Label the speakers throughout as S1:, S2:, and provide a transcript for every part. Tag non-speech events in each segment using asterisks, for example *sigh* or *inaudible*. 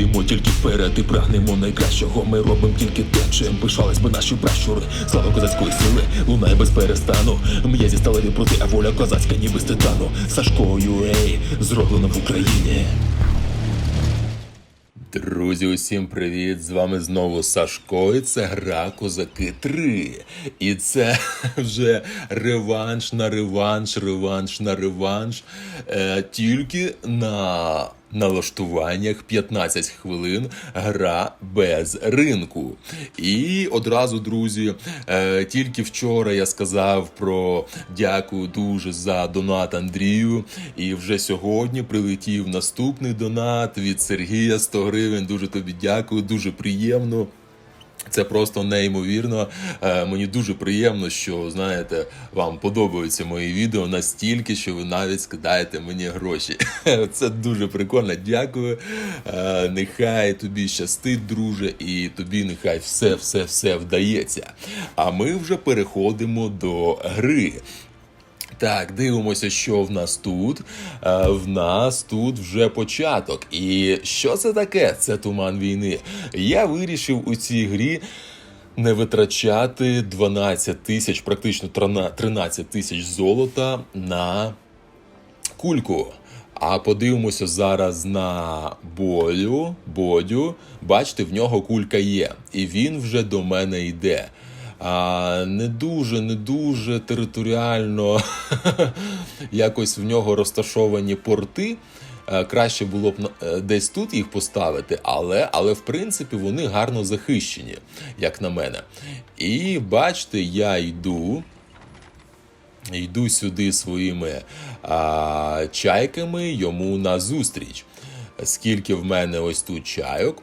S1: йдемо тільки вперед і прагнемо найкращого. Ми робимо тільки те, чим пишались би наші пращури. Слава козацької сили лунає без перестану. М'язі сталеві проти, а воля козацька, ніби з титану. Сашко ей, зроблено в Україні. Друзі, усім привіт! З вами знову Сашко. і Це гра Козаки 3. І це *laughs* вже реванш на реванш, реванш на реванш. Е, Тільки на налаштуваннях 15 хвилин гра без ринку. І одразу, друзі, е, тільки вчора я сказав про дякую дуже за донат Андрію. І вже сьогодні прилетів наступний донат від Сергія 100 гривень. Дуже тобі дякую, дуже приємно. Це просто неймовірно. Е, мені дуже приємно, що знаєте, вам подобаються мої відео настільки, що ви навіть скидаєте мені гроші. *laughs* Це дуже прикольно. Дякую. Е, нехай тобі щастить, друже, і тобі нехай все, все, все вдається. А ми вже переходимо до гри. Так, дивимося, що в нас тут. Е, в нас тут вже початок. І що це таке? Це туман війни. Я вирішив у цій грі. Не витрачати 12 тисяч, практично 13 тисяч золота на кульку. А подивимося зараз на болю, бодю. Бачите, в нього кулька є, і він вже до мене йде не дуже, не дуже територіально *laughs* якось в нього розташовані порти. Е, краще було б е, десь тут їх поставити, але але в принципі вони гарно захищені, як на мене. І бачите, я йду. Йду сюди своїми а, чайками йому назустріч. Скільки в мене ось тут чайок?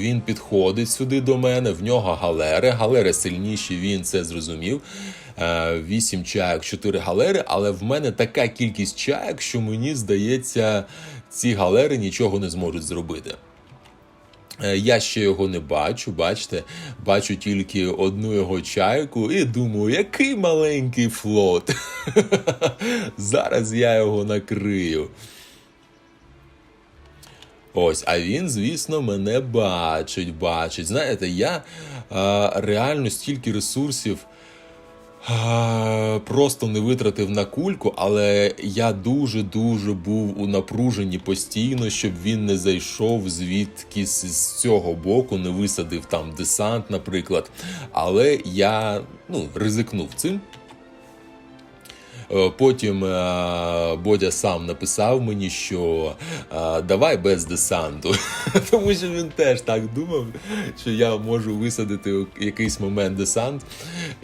S1: Він підходить сюди до мене, в нього галери. Галери сильніші, він це зрозумів. Е, вісім чайок, 4 галери, але в мене така кількість чайок, що мені здається, ці галери нічого не зможуть зробити. Е, я ще його не бачу, бачите, бачу тільки одну його чайку і думаю, який маленький флот. *laughs* Зараз я його накрию. Ось, а він, звісно, мене бачить, бачить. Знаєте, я а, реально стільки ресурсів. Просто не витратив на кульку, але я дуже-дуже був у напруженні постійно, щоб він не зайшов звідкись з цього боку, не висадив там десант, наприклад. Але я ну, ризикнув цим. Е, потім е, Бодя сам написав мені, що е, давай без десанту, *laughs* тому що він теж так думав, що я можу висадити в якийсь момент десант.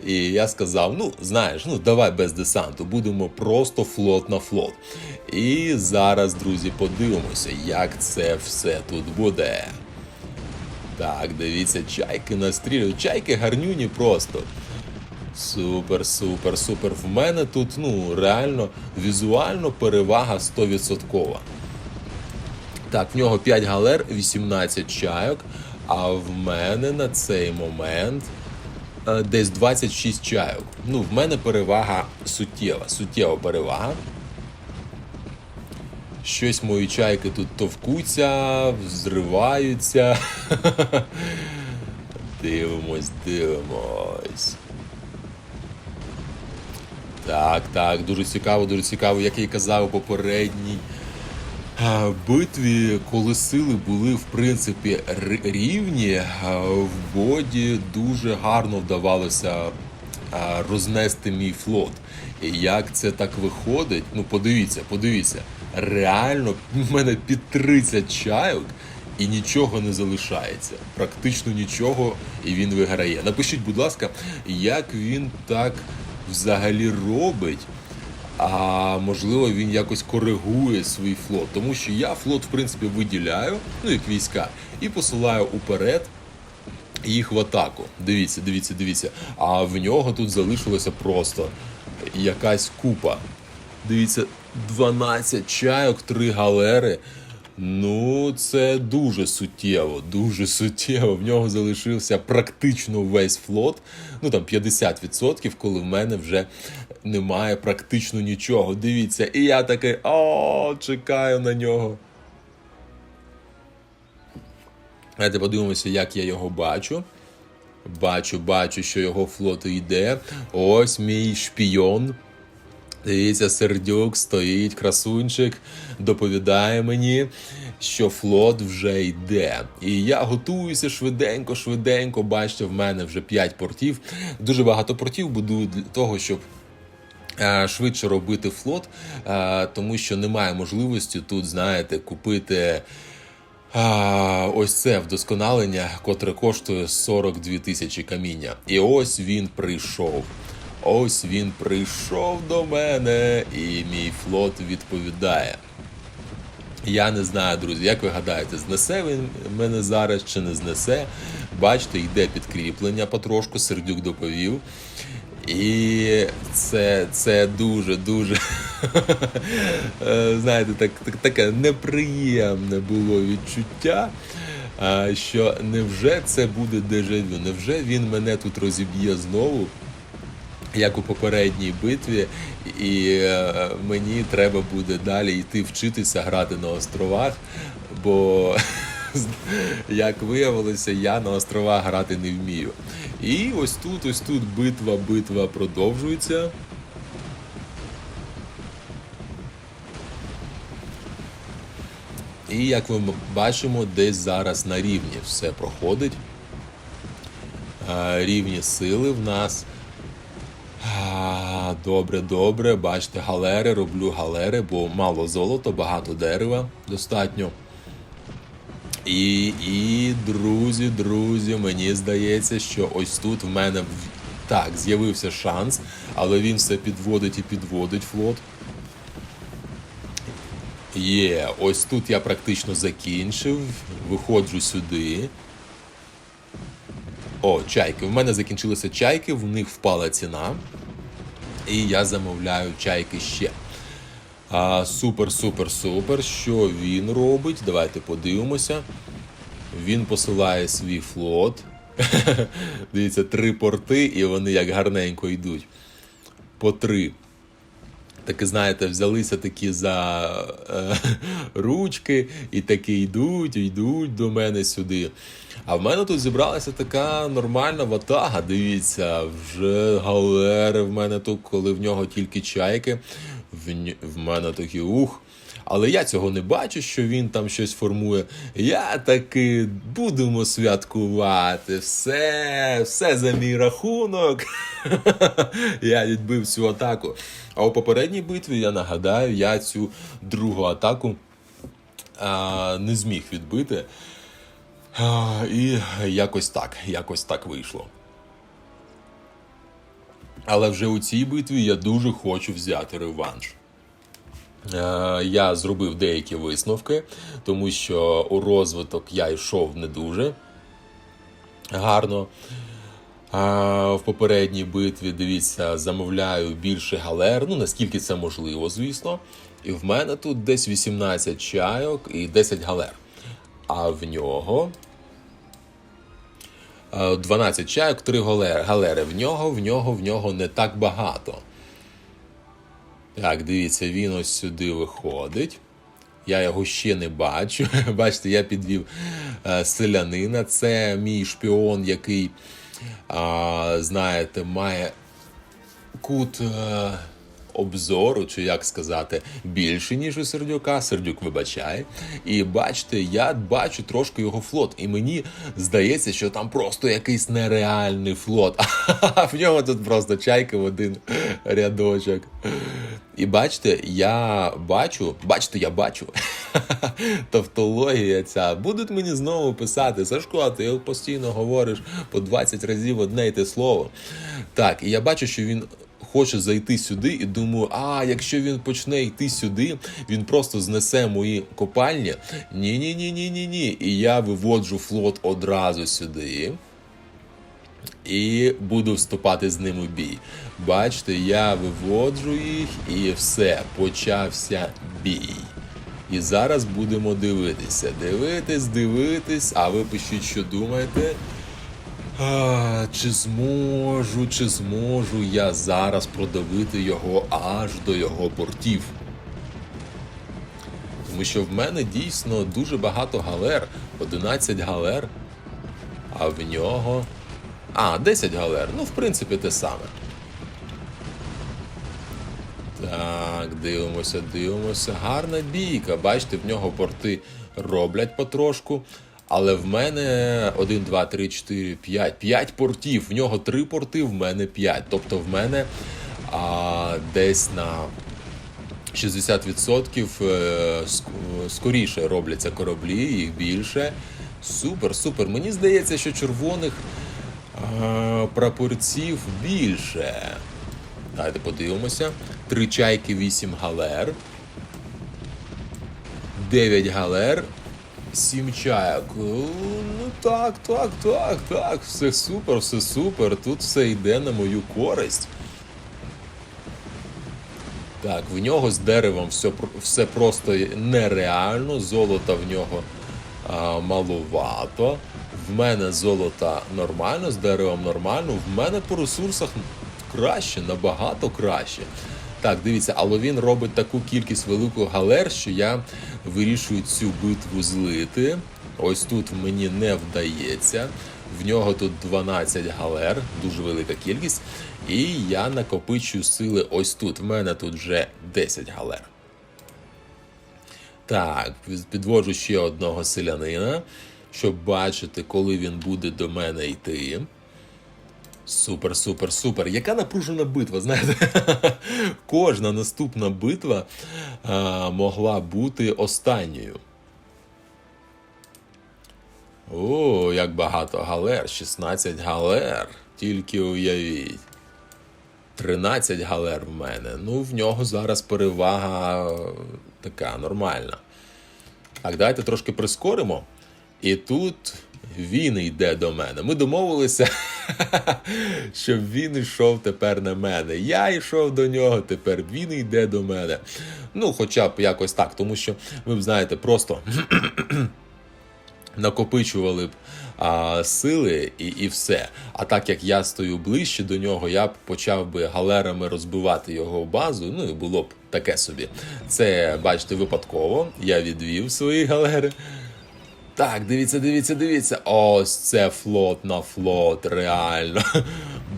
S1: І я сказав: ну, знаєш, ну давай без десанту, будемо просто флот на флот. І зараз, друзі, подивимося, як це все тут буде. Так, дивіться, чайки настрілюють. Чайки гарнюні просто. Супер, супер, супер. В мене тут ну, реально візуально перевага 100%. Так, в нього 5 галер, 18 чайок. А в мене на цей момент е, десь 26 чайок. Ну, в мене перевага суттєва, суттєва перевага. Щось мої чайки тут товкуться, взриваються. *laughs* Дивимось, дивимось. Так, так, дуже цікаво, дуже цікаво, як я і казав у попередній е, битві, коли сили були в принципі рівні, е, в боді дуже гарно вдавалося е, рознести мій флот. І Як це так виходить? Ну, подивіться, подивіться, реально в мене під 30 чайок. І нічого не залишається, практично нічого, і він виграє. Напишіть, будь ласка, як він так взагалі робить. А можливо, він якось коригує свій флот, тому що я флот, в принципі, виділяю, ну як війська, і посилаю уперед їх в атаку. Дивіться, дивіться, дивіться. А в нього тут залишилося просто якась купа. Дивіться, 12 чайок, 3 галери. Ну, це дуже суттєво, дуже суттєво. В нього залишився практично весь флот. Ну там 50%, коли в мене вже немає практично нічого. Дивіться, і я такий о, чекаю на нього. Давайте подивимося, як я його бачу. Бачу, бачу, що його флот йде. Ось мій шпійон. Дивіться, сердюк стоїть, красунчик, доповідає мені, що флот вже йде. І я готуюся швиденько, швиденько. Бачите, в мене вже 5 портів. Дуже багато портів буду для того, щоб. Е, швидше робити флот, е, тому що немає можливості тут, знаєте, купити е, ось це вдосконалення, котре коштує 42 тисячі каміння. І ось він прийшов. Ось він прийшов до мене, і мій флот відповідає. Я не знаю, друзі, як ви гадаєте, знесе він мене зараз чи не знесе. Бачите, йде підкріплення потрошку, сердюк доповів. І це це дуже-дуже *laughs* е, знаєте, так, так, таке неприємне було відчуття. Е, що невже це буде дежавю? Невже він мене тут розіб'є знову? як у попередній битві, і е, мені треба буде далі йти вчитися грати на островах, бо *laughs* як виявилося, я на островах грати не вмію. І ось тут, ось тут битва, битва продовжується. І як ми бачимо, десь зараз на рівні все проходить. Е, рівні сили в нас добре, добре, бачите, галери, роблю галери, бо мало золота, багато дерева достатньо. І, і, друзі, друзі, мені здається, що ось тут в мене так, з'явився шанс, але він все підводить і підводить флот. Є, ось тут я практично закінчив. Виходжу сюди. О, чайки. В мене закінчилися чайки, в них впала ціна і я замовляю чайки ще. А, Супер, супер, супер. Що він робить? Давайте подивимося. Він посилає свій флот. *laughs* Дивіться, три порти, і вони як гарненько йдуть. По три таки, знаєте, взялися такі за е, *laughs* ручки і такі йдуть, йдуть до мене сюди. А в мене тут зібралася така нормальна ватага. Дивіться, вже галери в мене тут, коли в нього тільки чайки. В, в мене такі ух. Але я цього не бачу, що він там щось формує. Я таки будемо святкувати. Все, все за мій рахунок. *laughs* Я відбив цю атаку. А у попередній битві я нагадаю, я цю другу атаку а, не зміг відбити. А, і якось так, якось так вийшло. Але вже у цій битві я дуже хочу взяти реванш. Е, я зробив деякі висновки, тому що у розвиток я йшов не дуже гарно. Е, в попередній битві, дивіться, замовляю більше галер, ну наскільки це можливо, звісно. І в мене тут десь 18 чайок і 10 галер. А в нього 12 е, чайок, 3 галери. В нього, в нього, в нього не так багато. Так, дивіться, він ось сюди виходить. Я його ще не бачу. *laughs* Бачите, я підвів е, селянина. Це мій шпіон, який, знаєте, має кут. Е, обзору, чи як сказати, більше ніж у сердюка. Сердюк вибачає. І бачите, я бачу трошки його флот, і мені здається, що там просто якийсь нереальний флот. *laughs* А в нього тут просто чайки в один рядочок. І бачите, я бачу, бачите, я бачу. Тавтологія *laughs* тобто ця. Будуть мені знову писати, Сашко, ти постійно говориш по 20 разів одне й те слово. Так, і я бачу, що він хоче зайти сюди, і думаю, а якщо він почне йти сюди, він просто знесе мої копальні. Ні, ні, ні, ні, ні, ні. І я виводжу флот одразу сюди. І буду вступати з ним у бій. Бачите, я виводжу їх, і все, почався бій. І зараз будемо дивитися. Дивитись, дивитись, а ви пишіть, що думаєте. А, чи зможу, чи зможу я зараз продавити його аж до його портів? Тому що в мене дійсно дуже багато галер, 11 галер, а в нього. А, 10 галер. Ну, в принципі, те саме. Так, дивимося, дивимося. Гарна бійка. Бачите, в нього порти роблять потрошку. Але в мене 1, 2, 3, 4, 5, 5 портів. В нього 3 порти, в мене 5. Тобто в мене а, десь на 60% е, скоріше робляться кораблі, їх більше. Супер, супер. Мені здається, що червоних а, прапорців більше. Давайте подивимося. Три чайки, 8 галер. 9 галер. Сім чаяк. Е, ну так, так, так, так. Все супер, все супер. Тут все йде на мою користь. Так, в нього з деревом все все просто нереально. Золота в нього а, маловато. В мене золота нормально, з деревом нормально. В мене по ресурсах краще, набагато краще. Так, дивіться, але він робить таку кількість великих галер, що я вирішую цю битву злити. Ось тут мені не вдається. В нього тут 12 галер, дуже велика кількість. І я накопичую сили ось тут. В мене тут вже 10 галер. Так, підводжу ще одного селянина, щоб бачити, коли він буде до мене йти. Супер, супер, супер. Яка напружена битва? Знаєте, *laughs* кожна наступна битва а, е, могла бути останньою. О, як багато галер. 16 галер. Тільки уявіть. 13 галер в мене. Ну, в нього зараз перевага е, така нормальна. Так, давайте трошки прискоримо. І тут він йде до мене. Ми домовилися, *laughs* щоб він йшов тепер на мене. Я йшов до нього, тепер він йде до мене. Ну, хоча б якось так, тому що ви б знаєте, просто *clears throat* накопичували б а, сили і і все. А так як я стою ближче до нього, я б почав би галерами розбивати його базу. Ну і було б таке собі. Це бачите, випадково. Я відвів свої галери. Так, дивіться, дивіться, дивіться. Ось це флот на флот, реально. *laughs*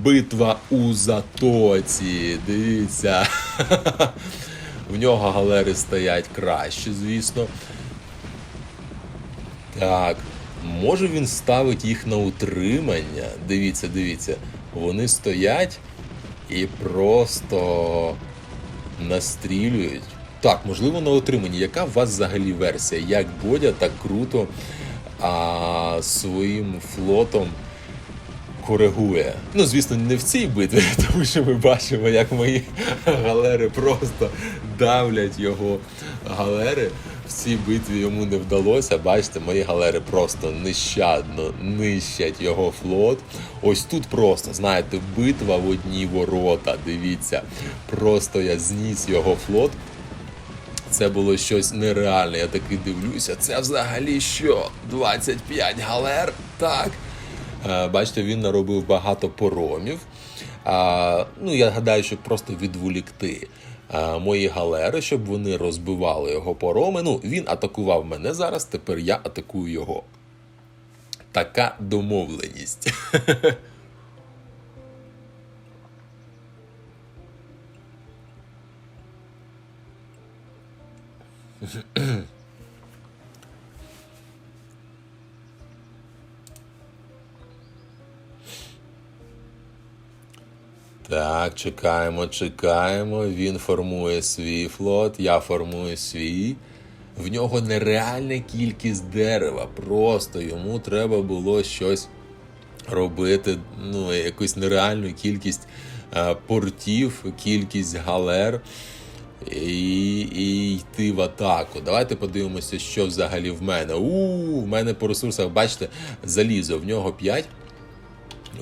S1: Битва у затоці. Дивіться. *laughs* В нього галери стоять краще, звісно. Так. Може він ставить їх на утримання. Дивіться, дивіться. Вони стоять і просто настрілюють. Так, можливо, на отриманні. Яка у вас взагалі версія? Як Бодя так круто а, своїм флотом коригує? Ну, звісно, не в цій битві, *laughs* тому що ми бачимо, як мої галери просто давлять його галери. В цій битві йому не вдалося. Бачите, мої галери просто нещадно нищать його флот. Ось тут просто, знаєте, битва в одні ворота. Дивіться, просто я зніс його флот. Це було щось нереальне. Я таки дивлюся. Це взагалі що? 25 галер? Так. Е, бачите, він наробив багато поромів. Ну, я гадаю, щоб просто відволікти а, е, мої галери, щоб вони розбивали його пороми. Ну, він атакував мене зараз. Тепер я атакую його. Така домовленість. *laughs* *clears throat* Так, чекаємо, чекаємо. Він формує свій флот, я формую свій. В нього нереальна кількість дерева. Просто йому треба було щось робити. Ну, якусь нереальну кількість е, портів, кількість галер. І і йти в атаку. Давайте подивимося, що взагалі в мене. У в мене по ресурсах, бачите, залізо. В нього 5,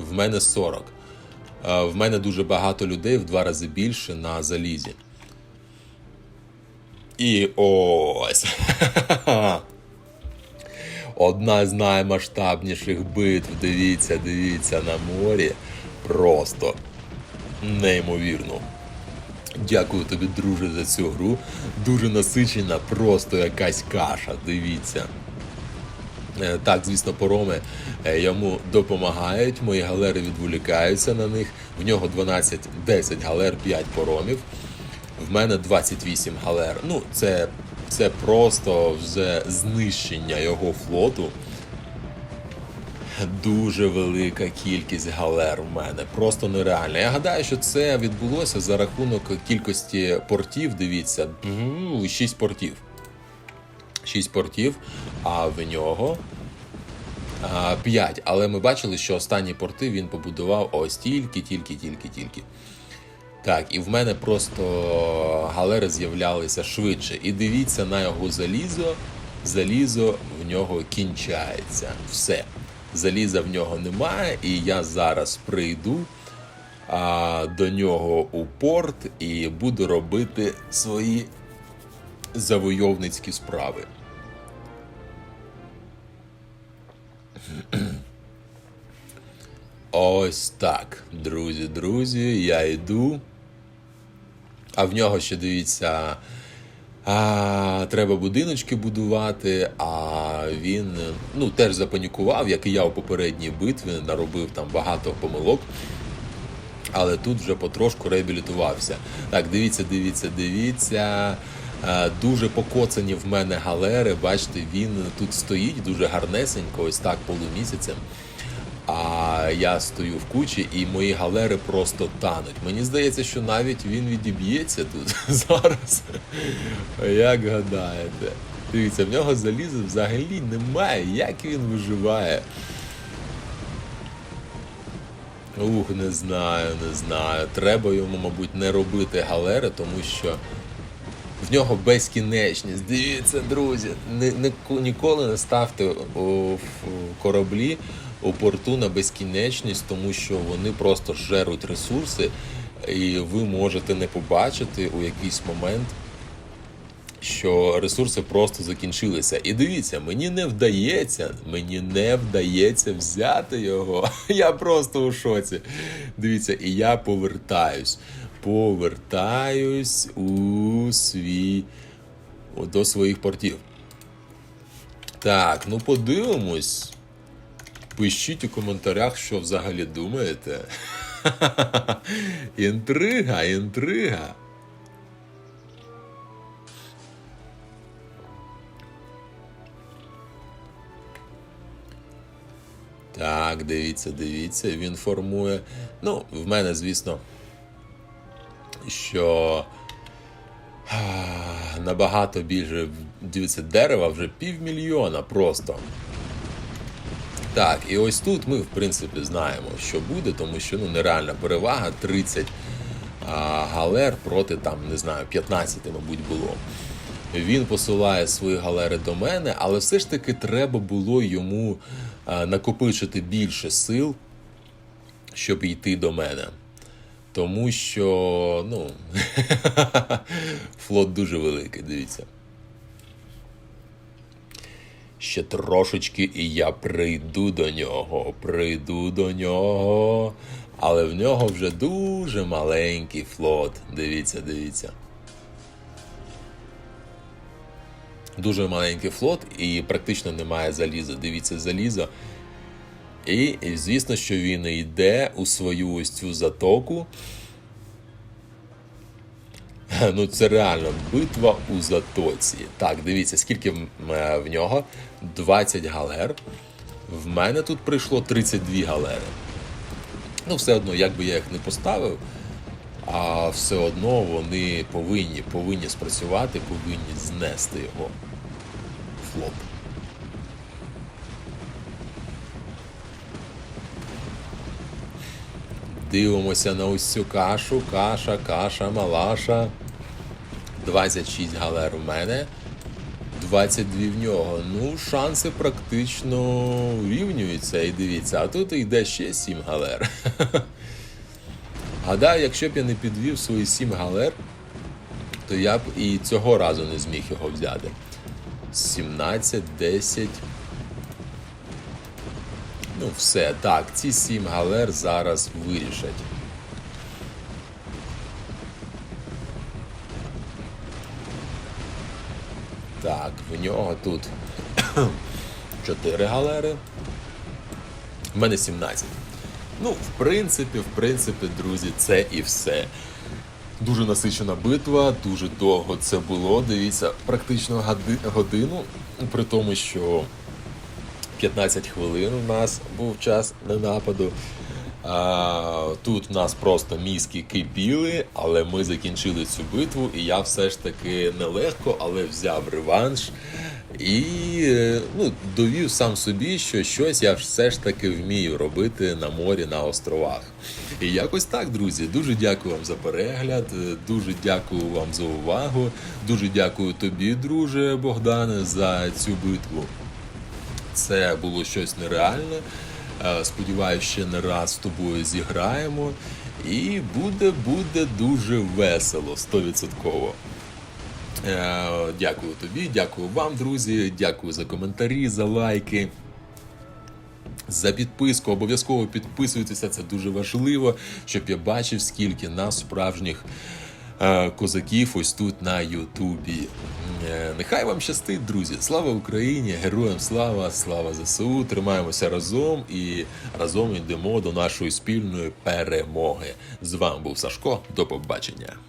S1: в мене 40. Е, в мене дуже багато людей в два рази більше на залізі. І ось. *laughs* Одна з наймасштабніших битв. Дивіться, дивіться, на морі. Просто неймовірно. Дякую тобі, друже, за цю гру. Дуже насичена, просто якась каша, дивіться. Е, так, звісно, пороми е, йому допомагають. Мої галери відволікаються на них. В нього 12, 10 галер, 5 поромів. В мене 28 галер. Ну, це, це просто вже знищення його флоту дуже велика кількість галер у мене. Просто нереально. Я гадаю, що це відбулося за рахунок кількості портів. Дивіться, 6 портів. Шість портів, а в нього. 5. Але ми бачили, що останні порти він побудував ось тільки, тільки, тільки, тільки. Так, і в мене просто галери з'являлися швидше. І дивіться на його залізо. Залізо в нього кінчається. Все заліза в нього немає, і я зараз прийду а, до нього у порт і буду робити свої завойовницькі справи. *clears throat* Ось так, друзі, друзі, я йду. А в нього ще дивіться а, треба будиночки будувати. А він ну теж запанікував, як і я у попередній битві, наробив там багато помилок. Але тут вже потрошку реабілітувався. Так, дивіться, дивіться, дивіться. Дуже покоцані в мене галери. Бачите, він тут стоїть дуже гарнесенько, ось так полумісяцем. А я стою в кучі, і мої галери просто тануть. Мені здається, що навіть він відіб'ється тут *laughs* зараз. Як гадаєте? Дивіться, в нього залізу взагалі немає. Як він виживає? Ух, не знаю, не знаю. Треба йому, мабуть, не робити галери, тому що в нього безкінечність. Дивіться, друзі, ніколи не ставте в кораблі опортуна безкінечність, тому що вони просто жеруть ресурси, і ви можете не побачити у якийсь момент. Що ресурси просто закінчилися. І дивіться, мені не вдається, мені не вдається взяти його. *laughs* Я просто у шоці. Дивіться, і я повертаюсь. Повертаюсь у свій до своїх портів. Так, ну подивимось. Пишіть у коментарях, що взагалі думаєте. *laughs* Інтрига, інтрига. Так, дивіться, дивіться, він формує. Ну, в мене, звісно, що набагато більше дивіться, дерева вже півмільйона просто. Так, і ось тут ми, в принципі, знаємо, що буде, тому що ну, нереальна перевага 30 а, галер проти там, не знаю, 15, мабуть, було. Він посилає свої галери до мене, але все ж таки треба було йому а, накопичити більше сил, щоб йти до мене. Тому що, ну, *laughs* флот дуже великий, дивіться. Ще трошечки, і я прийду до нього, прийду до нього. Але в нього вже дуже маленький флот. Дивіться, дивіться. Дуже маленький флот і практично немає заліза. Дивіться залізо. І, і звісно, що він йде у свою ось цю затоку. *laughs* Ну це реально битва у затоці. Так, дивіться, скільки е, в нього? 20 галер. В мене тут прийшло 32 галери. Ну, все одно, як би я їх не поставив, а все одно вони повинні повинні спрацювати, повинні знести його флоп. Дивимося на ось цю кашу, каша, каша, малаша. 26 галер у мене, 22 в нього. Ну, шанси практично рівнюються. І дивіться, а тут йде ще 7 галер. *laughs* Гадаю, якщо б я не підвів свої 7 галер, то я б і цього разу не зміг його взяти. 17, 10. Ну, все, так, ці 7 галер зараз вирішать. В нього тут 4 *coughs* галери. У мене 17. Ну, в принципі, в принципі, друзі, це і все. Дуже насичена битва, дуже довго це було. Дивіться, практично годину, при тому, що 15 хвилин у нас був час ненападу. нападу. Тут нас просто мізки кипіли, але ми закінчили цю битву, і я все ж таки нелегко, але взяв реванш і е, ну, довів сам собі, що щось я все ж таки вмію робити на морі на островах. І якось так, друзі. Дуже дякую вам за перегляд, е, дуже дякую вам за увагу. Дуже дякую тобі, друже Богдане, за цю битву. Це було щось нереальне. Е, Сподіваюся, ще не раз з тобою зіграємо. І буде буде дуже весело, стовідсотково. Е, дякую тобі, дякую вам, друзі. Дякую за коментарі, за лайки. За підписку обов'язково підписуйтеся, це дуже важливо, щоб я бачив, скільки нас справжніх. Е, козаків ось тут на Ютубі. Е, нехай вам щастить, друзі! Слава Україні! Героям слава, слава ЗСУ! Тримаємося разом і разом йдемо до нашої спільної перемоги. З вами був Сашко. До побачення.